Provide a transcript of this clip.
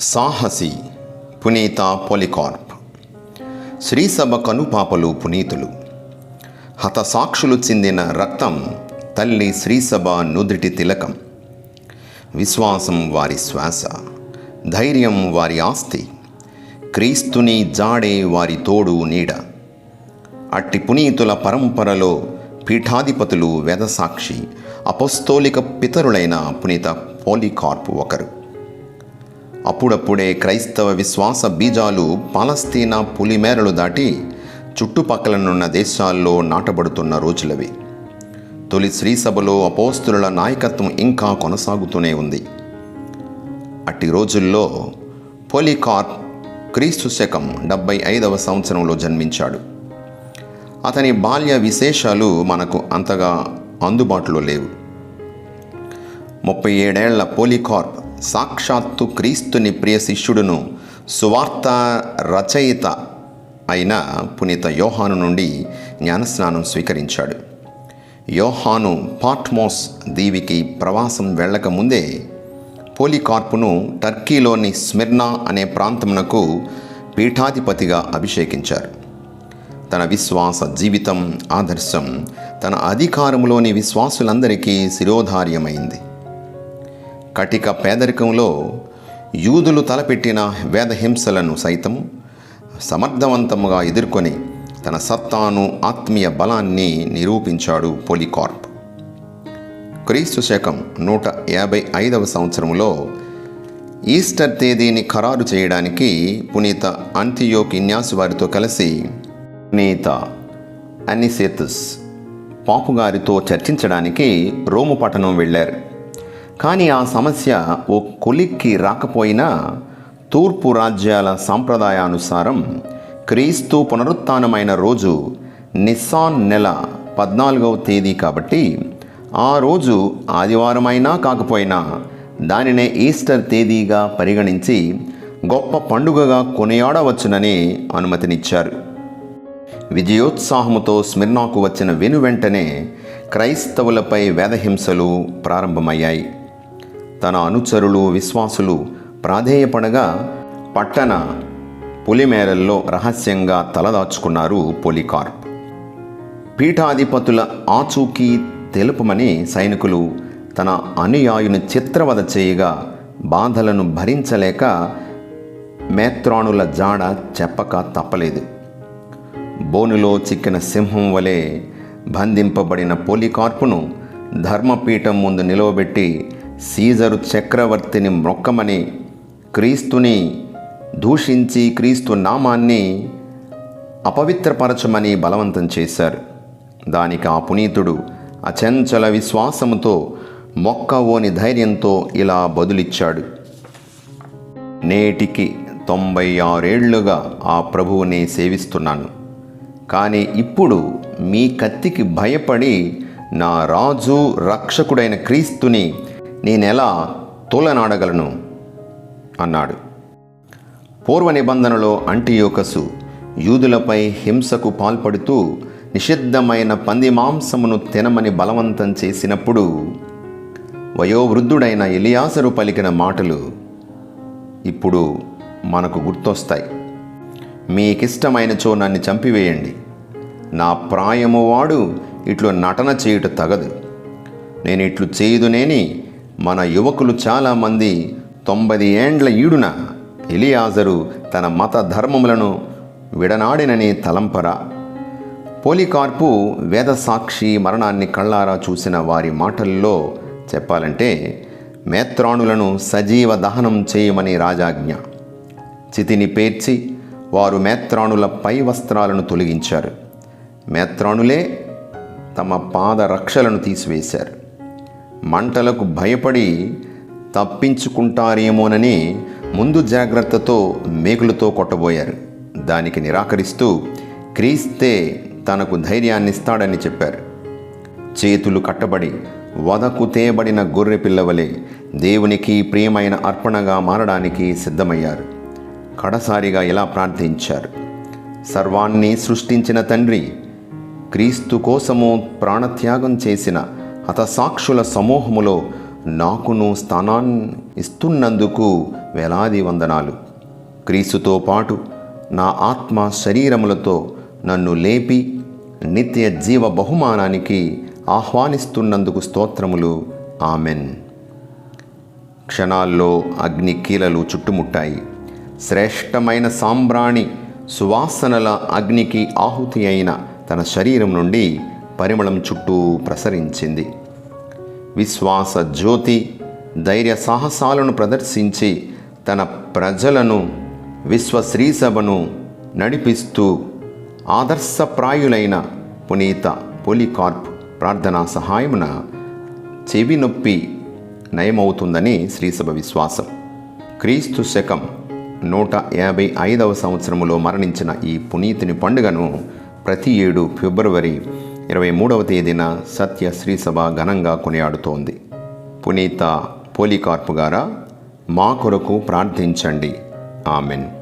సాహసి పునీత పొలికార్ప్. శ్రీసభ కనుపాపలు పునీతులు. హతసాక్షులు చెందిన రక్తం తల్లి శ్రీసభ నుదుటి తిలకం. విశ్వాసం వారి శ్వాస ధైర్యం వారి ఆస్తి క్రీస్తుని జాడే వారి తోడు నీడ. అట్టి పునీతుల పరంపరలో పీఠాధిపతులు వేదసాక్షి అపస్తోలిక పితరులైన పునీత పోలికార్ప్ ఒకరు. అప్పుడప్పుడే క్రైస్తవ విశ్వాస బీజాలు పాలస్తీనా పులిమేరలు దాటి చుట్టుపక్కలనున్న దేశాల్లో నాటబడుతున్న రోజులవి. తొలి శ్రీసభలో అపోస్తుల నాయకత్వం ఇంకా కొనసాగుతూనే ఉంది. అట్టి రోజుల్లో పోలికార్ప్ క్రీస్తు శకం డెబ్బై ఐదవ సంవత్సరంలో జన్మించాడు. అతని బాల్య విశేషాలు మనకు అంతగా అందుబాటులో లేవు. ముప్పై ఏడేళ్ళ పోలికార్ప్ సాక్షాత్తు క్రీస్తుని ప్రియ శిష్యుడును సువార్త రచయిత అయిన పునీత యోహాను నుండి జ్ఞానస్నానం స్వీకరించాడు. యోహాను పాట్మోస్ దీవికి ప్రవాసం వెళ్ళకముందే పోలికార్పును టర్కీలోని స్మిర్నా అనే ప్రాంతమునకు పీఠాధిపతిగా అభిషేకించారు. తన విశ్వాస జీవితం ఆదర్శం తన అధికారంలోని విశ్వాసులందరికీ శిరోధార్యమైంది. కటిక పేదరికంలో యూదులు తలపెట్టిన వేదహింసలను సైతం సమర్థవంతముగా ఎదుర్కొని తన సత్తాను ఆత్మీయ బలాన్ని నిరూపించాడు పోలికార్ప్. క్రీస్తు శకం నూట యాభై ఐదవ సంవత్సరంలో ఈస్టర్ తేదీని ఖరారు చేయడానికి పునీత అంతియోక్ ఇన్యాసు వారితో కలిసి పునీత అనిసేతుస్ పాపుగారితో చర్చించడానికి రోము పట్టణం వెళ్ళారు. కానీ ఆ సమస్య ఓ కొలిక్కి రాకపోయినా తూర్పు రాజ్యాల సాంప్రదాయానుసారం క్రీస్తు పునరుత్నమైన రోజు నిస్సాన్ నెల పద్నాలుగవ తేదీ కాబట్టి ఆ రోజు ఆదివారమైనా కాకపోయినా దానినే ఈస్టర్ తేదీగా పరిగణించి గొప్ప పండుగగా కొనియాడవచ్చునని అనుమతినిచ్చారు. విజయోత్సాహముతో స్మిర్నాకు వచ్చిన వెను వెంటనే క్రైస్తవులపై వేదహింసలు ప్రారంభమయ్యాయి. తన అనుచరులు విశ్వాసులు ప్రాధేయపడగా పట్టణ పులిమేరల్లో రహస్యంగా తలదాచుకున్నారు పోలికార్ప్ పీఠాధిపతుల ఆచూకీ తెలుపమని సైనికులు తన అనుయాయుని చిత్రవద చేయగా బాధలను భరించలేక మేత్రాణుల జాడ చెప్పక తప్పలేదు. బోనులో చిక్కిన సింహం వలె బంధింపబడిన పోలికార్పును ధర్మపీఠం ముందు నిలవబెట్టి సీజరు చక్రవర్తిని మొక్కమని క్రీస్తుని దూషించి క్రీస్తు నామాన్ని అపవిత్రపరచమని బలవంతం చేశారు. దానికి ఆ పునీతుడు అచంచల విశ్వాసముతో మొక్కవోని ధైర్యంతో ఇలా బదులిచ్చాడు. నేటికి తొంభై ఆరేళ్ళుగా ఆ ప్రభువుని సేవిస్తున్నాను. కానీ ఇప్పుడు మీ కత్తికి భయపడి నా రాజు రక్షకుడైన క్రీస్తుని నేనెలా తోలనాడగలను అన్నాడు. పూర్వ నిబంధనలో అంటియోకసు యూదులపై హింసకు పాల్పడుతూ నిషిద్ధమైన పంది మాంసమును తినమని బలవంతం చేసినప్పుడు వయోవృద్ధుడైన ఎలియాసరు పలికిన మాటలు ఇప్పుడు మనకు గుర్తొస్తాయి. మీకిష్టమైనచో నన్ను చంపివేయండి. నా ప్రాయము వాడు ఇట్లు నటన చేయుట తగదు. నేను ఇట్లు చేయుదునేని మన యువకులు చాలామంది తొంభై ఏండ్ల ఈడున ఎలియాజరు తన మత ధర్మములను విడనాడినని తలంపరా. పోలికార్పు వేదసాక్షి మరణాన్ని కళ్ళారా చూసిన వారి మాటల్లో చెప్పాలంటే మేత్రాణులను సజీవ దహనం చేయమని రాజాజ్ఞ. చితిని పేర్చి వారు మేత్రాణుల పై వస్త్రాలను తొలగించారు. మేత్రాణులే తమ పాద రక్షలను తీసివేశారు. మంటలకు భయపడి తప్పించుకుంటారేమోనని ముందు జాగ్రత్తతో మేకులతో కొట్టబోయారు. దానికి నిరాకరిస్తూ క్రీస్తే తనకు ధైర్యాన్నిస్తాడని చెప్పారు. చేతులు కట్టబడి వదకు తేబడిన గొర్రె పిల్లవలే దేవునికి ప్రియమైన అర్పణగా మారడానికి సిద్ధమయ్యారు. కడసారిగా ఇలా ప్రార్థించారు. సర్వాన్ని సృష్టించిన తండ్రి క్రీస్తు కోసము ప్రాణత్యాగం చేసిన హతసాక్షుల సమూహములో నాకును స్థానాన్ని ఇస్తున్నందుకు వేలాది వందనాలు. క్రీస్తుతో పాటు నా ఆత్మ శరీరములతో నన్ను లేపి నిత్య జీవ బహుమానానికి ఆహ్వానిస్తున్నందుకు స్తోత్రములు. ఆమెన్. క్షణాల్లో అగ్ని కీలలు చుట్టుముట్టాయి. శ్రేష్టమైన సాంబ్రాణి సువాసనల అగ్నికి ఆహుతి అయిన తన శరీరం నుండి పరిమళం చుట్టూ ప్రసరించింది. విశ్వాస జ్యోతి ధైర్య సాహసాలను ప్రదర్శించి తన ప్రజలను విశ్వశ్రీసభను నడిపిస్తూ ఆదర్శప్రాయులైన పునీత పొలికార్ప్ ప్రార్థనా సహాయమున చెవి నొప్పి నయమవుతుందని శ్రీసభ విశ్వాసం. క్రీస్తు శకం నూట యాభై ఐదవ సంవత్సరములో మరణించిన ఈ పునీతిని పండుగను ప్రతి ఏడు ఫిబ్రవరి ఇరవై మూడవ తేదీన సత్య శ్రీసభ ఘనంగా కొనియాడుతోంది. పునీత పోలికార్పు గారా మా కొరకు ప్రార్థించండి. ఆమెన్.